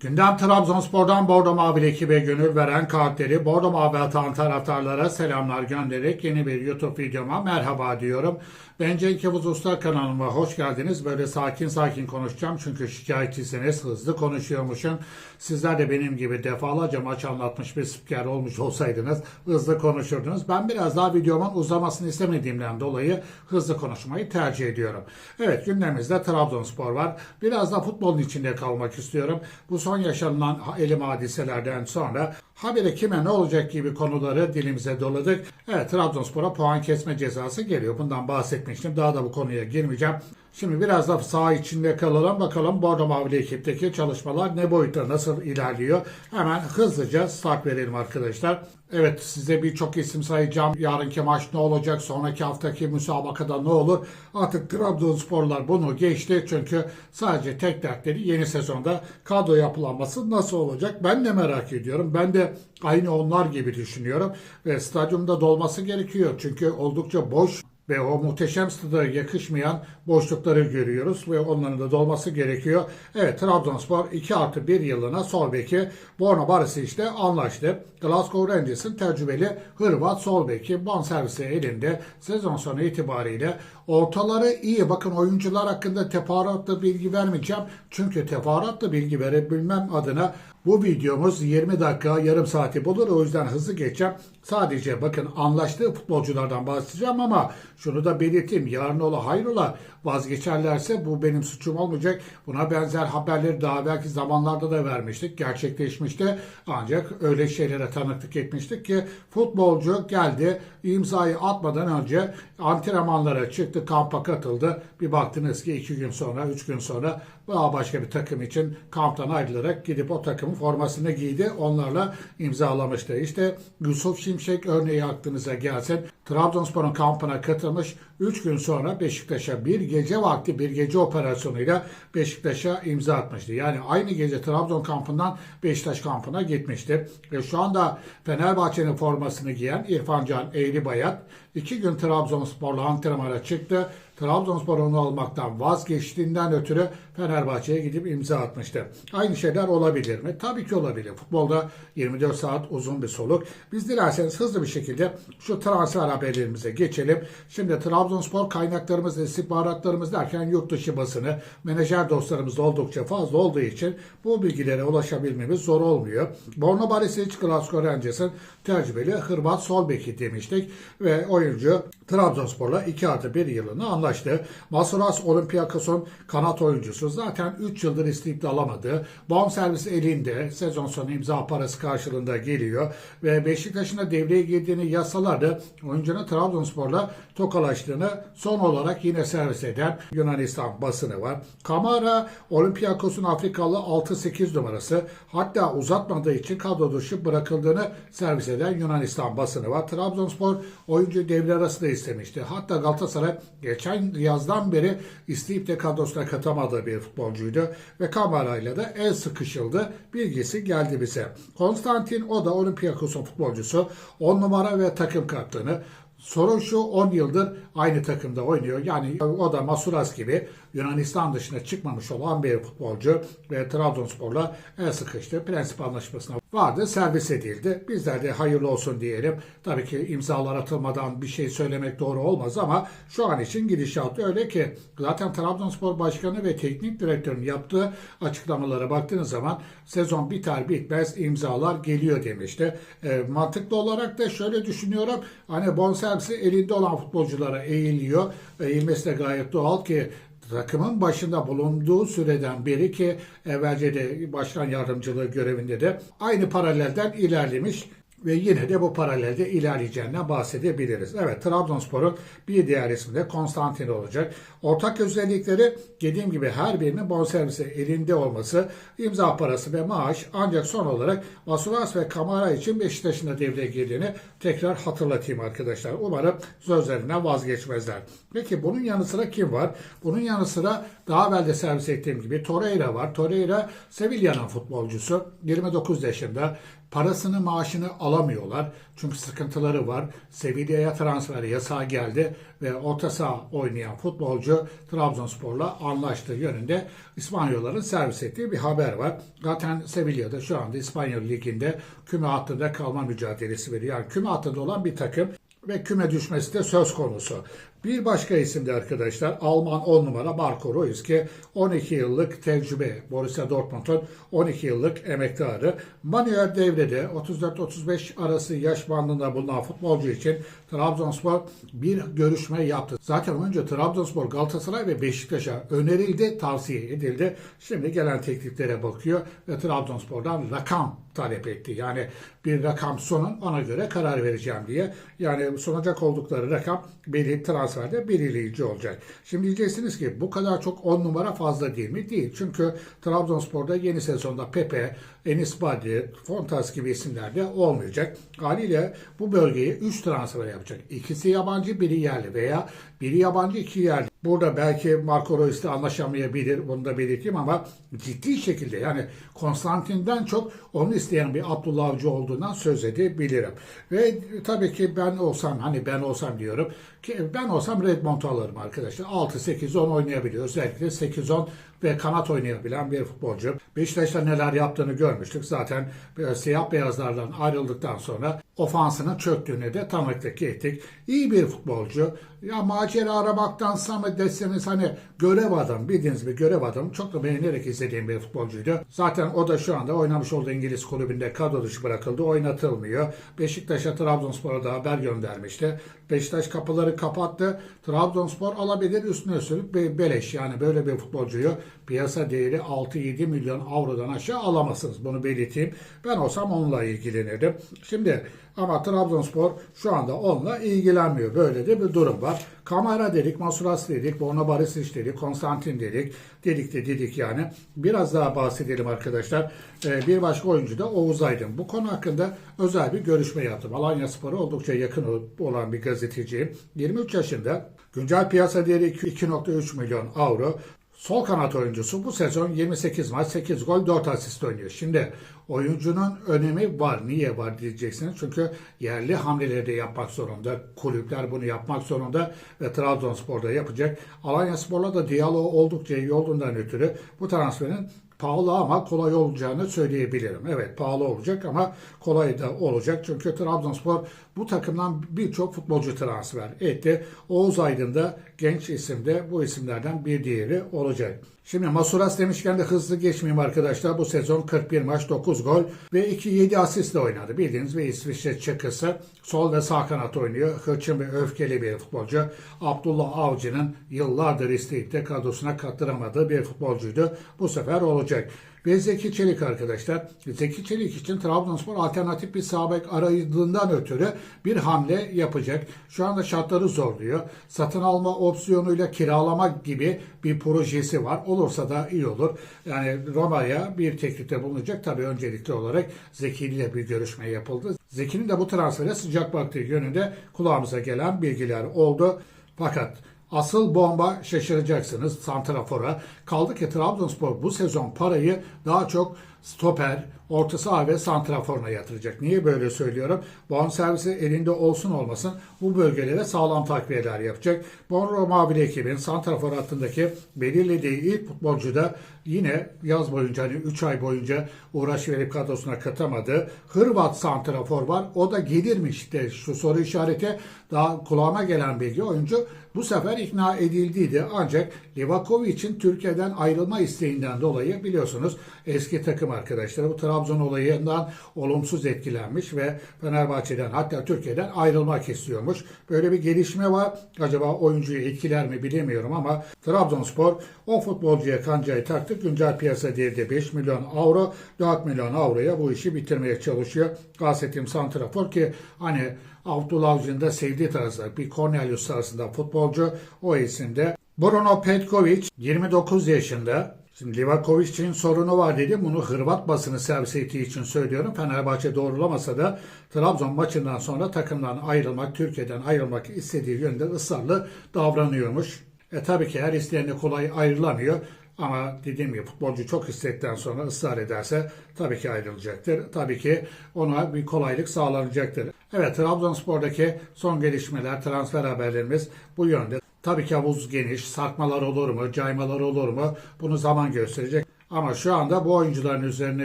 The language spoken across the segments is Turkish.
Gündem Trabzonspor'dan Bordo Mavili ekibe gönül veren kalpleri Bordo Mavi atan taraftarlara selamlar göndererek yeni bir YouTube videoma merhaba diyorum. Ben Cenk Yavuz Usta kanalıma hoş geldiniz. Böyle sakin sakin konuşacağım çünkü şikayetçisiniz. Hızlı konuşuyormuşum. Sizler de benim gibi defalarca maç anlatmış bir spiker olmuş olsaydınız hızlı konuşurdunuz. Ben biraz daha videomun uzamasını istemediğimden dolayı hızlı konuşmayı tercih ediyorum. Evet gündemimizde Trabzonspor var. Biraz da futbolun içinde kalmak istiyorum. Bu son yaşanılan elim hadiselerden sonra habire kime ne olacak gibi konuları dilimize doladık. Evet Trabzonspor'a puan kesme cezası geliyor. Bundan bahsetmiştim. Daha da bu konuya girmeyeceğim. Şimdi biraz da saha içinde kalalım. Bakalım Bordo Mavili ekipteki çalışmalar ne boyutta nasıl ilerliyor? Hemen hızlıca start verelim arkadaşlar. Evet size birçok isim sayacağım. Yarınki maç ne olacak? Sonraki haftaki müsabakada ne olur? Artık Trabzonsporlar bunu geçti. Çünkü sadece tek dertleri yeni sezonda kadro yapılanması nasıl olacak? Ben de merak ediyorum. Ben de aynı onlar gibi düşünüyorum. Ve stadyumda dolması gerekiyor. Çünkü oldukça boş ve o muhteşem stada yakışmayan boşlukları görüyoruz ve onların da dolması gerekiyor. Evet Trabzonspor 2 artı 1 yılına sol beki Borna Barisi işte anlaştı. Glasgow Rangers'ın tecrübeli Hırvat sol beki bonservisi elinde sezon sonu itibariyle ortaları iyi. Bakın oyuncular hakkında teferruatlı bilgi vermeyeceğim. Çünkü teferruatlı bilgi verebilmem adına bu videomuz 20 dakika yarım saati bulur. O yüzden hızlı geçeceğim. Sadece bakın anlaştığı futbolculardan bahsedeceğim ama şunu da belirteyim. Yarın ola hayrola vazgeçerlerse bu benim suçum olmayacak. Buna benzer haberleri daha belki zamanlarda da vermiştik. Gerçekleşmişti. Ancak öyle şeylere tanıklık etmiştik ki futbolcu geldi imzayı atmadan önce antrenmanlara çıktı, kampa katıldı. Bir baktınız ki iki gün sonra, üç gün sonra daha başka bir takım için kamptan ayrılarak gidip o takımın formasını giydi. Onlarla imzalamıştı. İşte Yusuf Şimşek örneği aklınıza gelsin. Trabzonspor'un kampına katılmış. 3 gün sonra Beşiktaş'a bir gece vakti bir gece operasyonuyla Beşiktaş'a imza atmıştı. Yani aynı gece Trabzon kampından Beşiktaş kampına gitmişti. Ve şu anda Fenerbahçe'nin formasını giyen İrfan Can Eğri Bayat iki gün Trabzonspor'la antrenmana çıktı. Trabzonspor onu almaktan vazgeçtiğinden ötürü Fenerbahçe'ye gidip imza atmıştı. Aynı şeyler olabilir mi? Tabii ki olabilir. Futbolda 24 saat uzun bir soluk. Biz dilerseniz hızlı bir şekilde şu transfer haberlerimize geçelim. Şimdi Trabzonspor kaynaklarımız, istihbaratlarımız derken yurt dışı basını, menajer dostlarımız oldukça fazla olduğu için bu bilgilere ulaşabilmemiz zor olmuyor. Borno Barisic, Glasgow Rangers'ın tecrübeli Hırvat sol beki demiştik ve oyuncu Trabzonspor'la 2 artı 1 yılını anlaştı. Masuras Olympiakos'un kanat oyuncusu zaten 3 yıldır de alamadı. Bonservis elinde sezon sonu imza parası karşılığında geliyor ve Beşiktaş'ın da devreye girdiğini yasalardı. Oyuncunun Trabzonspor'la tokalaştığını son olarak yine servis eden Yunanistan basını var. Kamara Olympiakos'un Afrikalı 6-8 numarası hatta uzatmadığı için kadro dışı bırakıldığını servis eden Yunanistan basını var. Trabzonspor oyuncu devre arasında istemişti. Hatta Galatasaray geçen yazdan beri isteyip de kadrosuna katamadığı bir futbolcuydu ve Kamara ile de el sıkışıldı. Bilgisi geldi bize. Konstantin o da Olympiakos'un futbolcusu. 10 numara ve takım kaptanı. Sorun şu 10 yıldır aynı takımda oynuyor. Yani o da Masuras gibi Yunanistan dışına çıkmamış olan bir futbolcu ve Trabzonspor'la el sıkıştı. Prensip anlaşmasına vardı. Servis edildi. Bizler de hayırlı olsun diyelim. Tabii ki imzalar atılmadan bir şey söylemek doğru olmaz ama şu an için gidişat öyle ki zaten Trabzonspor Başkanı ve teknik direktörün yaptığı açıklamalara baktığınız zaman sezon biter bitmez imzalar geliyor demişti. E, mantıklı olarak da şöyle düşünüyorum. Hani bonservisi elinde olan futbolculara eğiliyor. Eğilmesi de gayet doğal ki takımın başında bulunduğu süreden beri ki evvelce de başkan yardımcılığı görevinde de aynı paralelden ilerlemiş ve yine de bu paralelde ilerleyeceğinden bahsedebiliriz. Evet Trabzonspor'un bir diğer ismi de Konstantin olacak. Ortak özellikleri dediğim gibi her birinin bonservisi elinde olması, imza parası ve maaş ancak son olarak Masuras ve Kamara için Beşiktaş'ın da devreye girdiğini tekrar hatırlatayım arkadaşlar. Umarım sözlerinden vazgeçmezler. Peki bunun yanı sıra kim var? Bunun yanı sıra daha evvel de servis ettiğim gibi Torreira var. Torreira Sevilla'nın futbolcusu. 29 yaşında parasını maaşını alamıyorlar. Çünkü sıkıntıları var. Sevilla'ya transfer yasağı geldi ve orta saha oynayan futbolcu Trabzonspor'la anlaştığı yönünde İspanyolların servis ettiği bir haber var. Zaten Sevilla'da şu anda İspanyol Ligi'nde küme hattında kalma mücadelesi veriyor. Yani küme hattında olan bir takım ve küme düşmesi de söz konusu. Bir başka isim de arkadaşlar Alman 10 numara Marco Reus ki 12 yıllık tecrübe Borussia Dortmund'un 12 yıllık emektarı. Manuel devrede 34-35 arası yaş bandında bulunan futbolcu için Trabzonspor bir görüşme yaptı. Zaten önce Trabzonspor, Galatasaray ve Beşiktaş'a önerildi, tavsiye edildi. Şimdi gelen tekliflere bakıyor ve Trabzonspor'dan rakam talep etti. Yani bir rakam sunun ona göre karar vereceğim diye. Yani sunacak oldukları rakam belli transferde belirleyici olacak. Şimdi diyeceksiniz ki bu kadar çok 10 numara fazla değil mi? Değil. Çünkü Trabzonspor'da yeni sezonda Pepe, Enis Badi, Fontas gibi isimler de olmayacak. Haliyle bu bölgeye 3 transfer yapacak. İkisi yabancı, biri yerli veya biri yabancı, iki yerli. Burada belki Marco Reus'le anlaşamayabilir, bunu da belirteyim ama ciddi şekilde yani Konstantin'den çok onu isteyen bir Abdullah Avcı olduğundan söz edebilirim. Ve tabii ki ben olsam, hani ben olsam diyorum ki ben olsam Redmond'u alırım arkadaşlar. 6-8-10 oynayabiliyor. Özellikle 8-10 ve kanat oynayabilen bir futbolcu. Beşiktaş'ta neler yaptığını görmüştük. Zaten e, siyah beyazlardan ayrıldıktan sonra ofansının çöktüğünü de tanıklık ettik. İyi bir futbolcu. Ya macera aramaktansa mı deseniz hani görev adam bildiğiniz bir görev adam. Çok da beğenerek izlediğim bir futbolcuydu. Zaten o da şu anda oynamış olduğu İngiliz kulübünde kadro dışı bırakıldı. Oynatılmıyor. Beşiktaş'a Trabzonspor'a da haber göndermişti. Beşiktaş kapıları kapattı. Trabzonspor alabilir üstüne üstlük be- beleş. Yani böyle bir futbolcuyu piyasa değeri 6-7 milyon avrodan aşağı alamazsınız. Bunu belirteyim. Ben olsam onunla ilgilenirdim. Şimdi ama Trabzonspor şu anda onunla ilgilenmiyor. Böyle de bir durum var. Kamara dedik, Masuras dedik, Borna Barisic dedik, Konstantin dedik. Dedik de dedik yani. Biraz daha bahsedelim arkadaşlar. Ee, bir başka oyuncu da Oğuz Aydın. Bu konu hakkında özel bir görüşme yaptım. Alanya Spor'a oldukça yakın olan bir gazeteciyim. 23 yaşında. Güncel piyasa değeri 2.3 milyon avro. Sol kanat oyuncusu bu sezon 28 maç 8 gol 4 asist oynuyor. Şimdi oyuncunun önemi var. Niye var diyeceksiniz. Çünkü yerli hamleleri de yapmak zorunda. Kulüpler bunu yapmak zorunda ve Trabzonspor'da yapacak. Alanya Spor'la da diyalog oldukça iyi olduğundan ötürü bu transferin pahalı ama kolay olacağını söyleyebilirim. Evet pahalı olacak ama kolay da olacak. Çünkü Trabzonspor bu takımdan birçok futbolcu transfer etti. Oğuz Aydın da genç isimde bu isimlerden bir diğeri olacak. Şimdi Masuras demişken de hızlı geçmeyeyim arkadaşlar. Bu sezon 41 maç 9 gol ve 2-7 asistle oynadı. Bildiğiniz bir İsviçre çakısı. Sol ve sağ kanat oynuyor. Hırçın ve öfkeli bir futbolcu. Abdullah Avcı'nın yıllardır isteyip de kadrosuna kattıramadığı bir futbolcuydu. Bu sefer olacak. Ve Zeki Çelik arkadaşlar. Zeki Çelik için Trabzonspor alternatif bir sağ bek arayıldığından ötürü bir hamle yapacak. Şu anda şartları zorluyor. Satın alma opsiyonuyla kiralamak gibi bir projesi var. Olursa da iyi olur. Yani Roma'ya bir teklifte bulunacak. Tabii öncelikli olarak Zeki ile bir görüşme yapıldı. Zeki'nin de bu transfere sıcak baktığı yönünde kulağımıza gelen bilgiler oldu. Fakat Asıl bomba şaşıracaksınız Santrafor'a. Kaldı ki Trabzonspor bu sezon parayı daha çok stoper, orta saha ve santraforuna yatıracak. Niye böyle söylüyorum? Bonservisi elinde olsun olmasın bu bölgelere sağlam takviyeler yapacak. Bonro Mavili ekibin santrafor hattındaki belirlediği ilk futbolcu da yine yaz boyunca hani 3 ay boyunca uğraş verip kadrosuna katamadı. Hırvat santrafor var. O da gelirmiş de şu soru işareti daha kulağıma gelen bilgi oyuncu bu sefer ikna edildiydi. Ancak Livakovic'in Türkiye'den ayrılma isteğinden dolayı biliyorsunuz eski takım arkadaşları bu Trabzon olayından olumsuz etkilenmiş ve Fenerbahçe'den hatta Türkiye'den ayrılmak istiyormuş. Böyle bir gelişme var. Acaba oyuncuyu etkiler mi bilemiyorum ama Trabzonspor o futbolcuya kancayı taktı. Güncel piyasa değeri de 5 milyon avro. 4 milyon avroya bu işi bitirmeye çalışıyor. Gazetim Santrafor ki hani Abdullah Avcı'nın da sevdiği tarzda bir Cornelius tarzında futbolcu. O isimde Bruno Petkovic 29 yaşında. Şimdi Livakovic'in sorunu var dedi. Bunu Hırvat basını servis ettiği için söylüyorum. Fenerbahçe doğrulamasa da Trabzon maçından sonra takımdan ayrılmak, Türkiye'den ayrılmak istediği yönde ısrarlı davranıyormuş. E tabii ki her isteyene kolay ayrılamıyor. Ama dediğim gibi futbolcu çok istedikten sonra ısrar ederse tabii ki ayrılacaktır. Tabii ki ona bir kolaylık sağlanacaktır. Evet Trabzonspor'daki son gelişmeler, transfer haberlerimiz bu yönde. Tabii ki havuz geniş, sarkmalar olur mu, caymalar olur mu bunu zaman gösterecek. Ama şu anda bu oyuncuların üzerine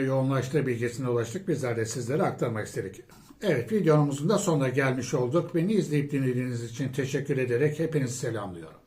yoğunlaştığı bilgisine ulaştık. Bizler de sizlere aktarmak istedik. Evet videomuzun da sonuna gelmiş olduk. Beni izleyip dinlediğiniz için teşekkür ederek hepinizi selamlıyorum.